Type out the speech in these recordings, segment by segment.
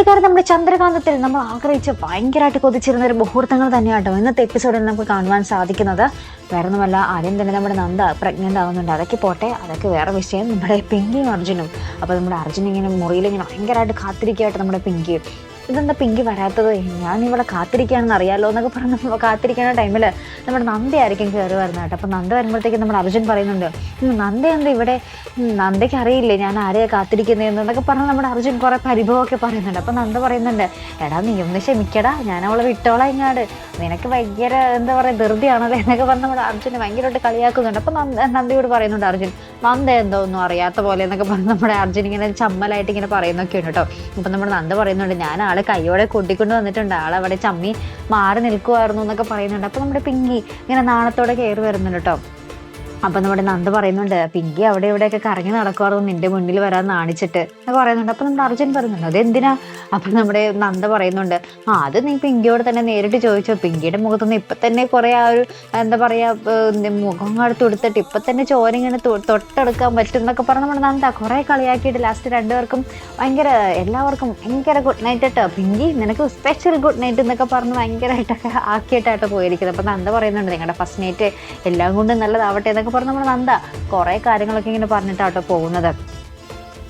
എന്തായാലും നമ്മുടെ ചന്ദ്രകാന്തത്തിൽ നമ്മൾ ആഗ്രഹിച്ച് ഭയങ്കരമായിട്ട് കൊതിച്ചിരുന്ന ഒരു മുഹൂർത്തങ്ങൾ തന്നെയാട്ടോ ഇന്നത്തെ എപ്പിസോഡിൽ നമുക്ക് കാണുവാൻ സാധിക്കുന്നത്. വേറെ ഒന്നുമല്ല ആദ്യം തന്നെ നമ്മുടെ നന്ദ പ്രഗ്നന്റ് ആവുന്നുണ്ട് അതൊക്കെ പോട്ടെ അതൊക്കെ വേറെ വിഷയം. നമ്മുടെ പിങ്കിയും അർജുനും. അപ്പോൾ നമ്മുടെ അർജുൻ ഇങ്ങനെ മുറിയിൽ ഇങ്ങനെ ഭയങ്കരമായിട്ട് കാത്തിരിക്കുകയായിട്ട് നമ്മുടെ പിങ്കി ഇതെന്താ പിങ്കി വരാത്തത്? ഞാൻ ഇവിടെ കാത്തിരിക്കുകയാണെന്ന് അറിയാമല്ലോ എന്നൊക്കെ പറഞ്ഞ് കാത്തിരിക്കുന്ന ടൈമിൽ നമ്മുടെ നന്ദി ആയിരിക്കും കയറി വരുന്നത് കേട്ടോ. അപ്പോൾ നന്ദ വരുമ്പോഴത്തേക്കും നമ്മുടെ അർജുൻ പറയുന്നുണ്ട് "ഉം, നന്ദ എന്താ ഇവിടെ? നന്ദയ്ക്ക് അറിയില്ലേ ഞാൻ ആരെയാ കാത്തിരിക്കുന്നതെന്ന് എന്നൊക്കെ പറഞ്ഞ് നമ്മുടെ അർജുൻ കുറേ പരിഭവമൊക്കെ പറയുന്നുണ്ട്. അപ്പോൾ നന്ദ പറയുന്നുണ്ട് എടാ നീ ഒന്ന് ക്ഷമിക്കടാ ഞാൻ അവളെ വിട്ടോളാം ഇങ്ങാട്. നിനക്ക് ഭയങ്കര എന്താ പറയുക ധൃതിയാണല്ലേ? എന്നൊക്കെ പറഞ്ഞ് നമ്മുടെ അർജുനെ ഭയങ്കരമായിട്ട് കളിയാക്കുന്നുണ്ട്. അപ്പോൾ നന്ദ നന്ദിയോട് പറയുന്നുണ്ട് അർജുൻ നന്ദ എന്തോ ഒന്നും അറിയാത്ത പോലെ എന്നൊക്കെ പറഞ്ഞ് നമ്മുടെ അർജുൻ ഇങ്ങനെ ചമ്മലായിട്ട് ഇങ്ങനെ പറയുന്നൊക്കെ ഉണ്ട് കേട്ടോ. അപ്പം നമ്മുടെ നന്ദ പറയുന്നുണ്ട് ഞാൻ ആളെ കൈയോടെ കൂട്ടിക്കൊണ്ട് വന്നിട്ടുണ്ട്. ആൾ അവിടെ ചമ്മി മാറി നിൽക്കുമായിരുന്നു എന്നൊക്കെ പറയുന്നുണ്ട്. അപ്പോൾ നമ്മുടെ പിങ്കി ഇങ്ങനെ നാണത്തോടെ കയറി വരുന്നുണ്ട് കേട്ടോ. അപ്പം നമ്മുടെ നന്ദ പറയുന്നുണ്ട് പിങ്കി അവിടെ ഇവിടെയൊക്കെ കറങ്ങി നടക്കുമായിരുന്നു നിന്റെ മുന്നിൽ വരാൻ നാണിച്ചിട്ട്. എന്ന് പറയുന്നുണ്ട്. അപ്പം നമ്മുടെ അർജുൻ പറയുന്നുണ്ട് അതെന്തിനാ അപ്പം നമ്മുടെ നന്ദ പറയുന്നുണ്ട് ആ അത് നീ പിങ്കിയോട് തന്നെ നേരിട്ട് ചോദിച്ചോ. പിങ്കിയുടെ മുഖത്തുനിന്ന് ഇപ്പം തന്നെ കുറേ ആ ഒരു എന്താ പറയുക മുഖം അടുത്ത് കൊടുത്തിട്ട് ഇപ്പം തന്നെ ചോര ഇങ്ങനെ തൊട്ടെടുക്കാൻ പറ്റും എന്നൊക്കെ പറഞ്ഞ് നമ്മുടെ നന്ദ കുറേ കളിയാക്കിയിട്ട് ലാസ്റ്റ് രണ്ടുപേർക്കും ഭയങ്കര എല്ലാവർക്കും ഭയങ്കര ഗുഡ് നൈറ്റ് കേട്ടോ പിങ്കി നിനക്ക് സ്പെഷ്യൽ ഗുഡ് നൈറ്റ് എന്നൊക്കെ പറഞ്ഞ് ഭയങ്കരമായിട്ടൊക്കെ ആക്കിയിട്ടായിട്ടോ പോയിരിക്കുന്നത്. അപ്പം നന്ദ പറയുന്നുണ്ട് നിങ്ങളുടെ ഫസ്റ്റ് നൈറ്റ് എല്ലാം കൊണ്ടും നല്ലതാവട്ടെ എന്നൊക്കെ പറഞ്ഞ് നമ്മൾ നന്ദ കുറേ കാര്യങ്ങളൊക്കെ ഇങ്ങനെ പറഞ്ഞിട്ടാട്ടോ പോകുന്നത്.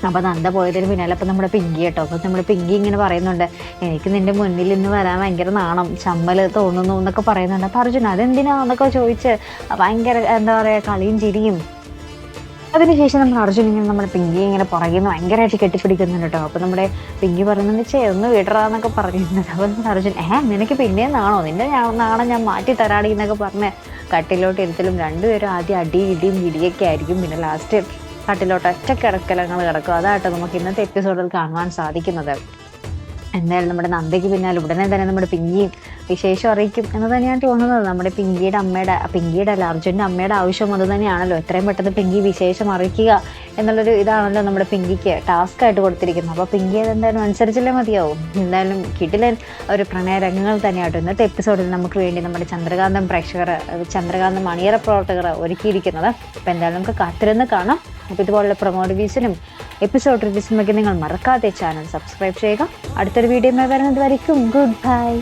അപ്പോൾ നന്ദ പോയതിന് പിന്നാലെ അപ്പം നമ്മുടെ പിങ്കി കേട്ടോ. അപ്പം നമ്മുടെ പിങ്കി ഇങ്ങനെ പറയുന്നുണ്ട് എനിക്ക് നിന്റെ മുന്നിൽ ഇന്ന് വരാൻ ഭയങ്കര നാണം ചമ്മൽ തോന്നുന്നു എന്നൊക്കെ പറയുന്നുണ്ട്. അപ്പം അർജുൻ അതെന്തിനാന്നൊക്കെ ചോദിച്ച് ഭയങ്കര എന്താ പറയുക കളിയും ചിരിയും. അതിനുശേഷം നമ്മൾ അർജുൻ ഇങ്ങനെ നമ്മുടെ പിങ്കി ഇങ്ങനെ പുറകിൽ ഭയങ്കരമായിട്ട് കെട്ടിപ്പിടിക്കുന്നുണ്ട് കേട്ടോ. അപ്പോൾ നമ്മുടെ പിങ്കി പറയുന്നത് ചേ ഒന്ന് വിടറാന്നൊക്കെ പറയുന്നുണ്ട്. അപ്പോൾ അർജുൻ ഏഹ് നിനക്ക് പിന്നെയും നാണോ? നിന്റെ നാണം ഞാൻ മാറ്റി തരാടി എന്നൊക്കെ പറഞ്ഞ് കട്ടിലോട്ട് ഇരുത്തലും രണ്ടുപേരും ആദ്യം അടി ഇടിയും ഇടിയൊക്കെ ആയിരിക്കും. പിന്നെ ലാസ്റ്റ് കട്ടിലോട്ട് ഒറ്റ കിടക്കലങ്ങൾ കിടക്കും. അതാട്ടോ നമുക്ക് ഇന്നത്തെ എപ്പിസോഡിൽ കാണുവാൻ സാധിക്കുന്നത്. എന്തായാലും നമ്മുടെ നന്ദയ്ക്ക് പിന്നാലെ ഉടനെ തന്നെ നമ്മുടെ പിങ്കിയും വിശേഷം അറിയിക്കും എന്ന് തന്നെയാണ് തോന്നുന്നത്. നമ്മുടെ പിങ്കിയുടെ അമ്മയുടെ പിങ്കിയുടെ അല്ല അർജുന്റെ അമ്മയുടെ ആവശ്യം അത് തന്നെയാണല്ലോ. എത്രയും പെട്ടെന്ന് പിങ്കി വിശേഷം അറിയിക്കുക. എന്നുള്ളൊരു ഇതാണല്ലോ നമ്മുടെ പിങ്കിക്ക് ടാസ്ക് ആയിട്ട് കൊടുത്തിരിക്കുന്നത്. അപ്പോൾ പിങ്കി അതെന്തായാലും അനുസരിച്ചല്ലേ മതിയാവും. എന്തായാലും കിടിലൻ ഒരു പ്രണയരംഗങ്ങൾ തന്നെയായിട്ട് ഇന്നത്തെ എപ്പിസോഡിൽ നമുക്ക് വേണ്ടി നമ്മുടെ ചന്ദ്രകാന്തം പ്രേക്ഷകർ ചന്ദ്രകാന്തം മണിയറ പ്രവർത്തകർ ഒരുക്കിയിരിക്കുന്നത്. അപ്പോൾ എന്തായാലും നമുക്ക് കാത്തിരുന്ന് കാണാം. അപ്പോൾ ഇതുപോലുള്ള പ്രൊമോ റിവ്യൂസിനും എപ്പിസോഡ് റിവ്യൂസിനും നിങ്ങൾ മറക്കാതെ ചാനൽ സബ്സ്ക്രൈബ് ചെയ്യുക. അടുത്തൊരു വീഡിയോ വരുന്നത് വരയ്ക്കും ഗുഡ് ബൈ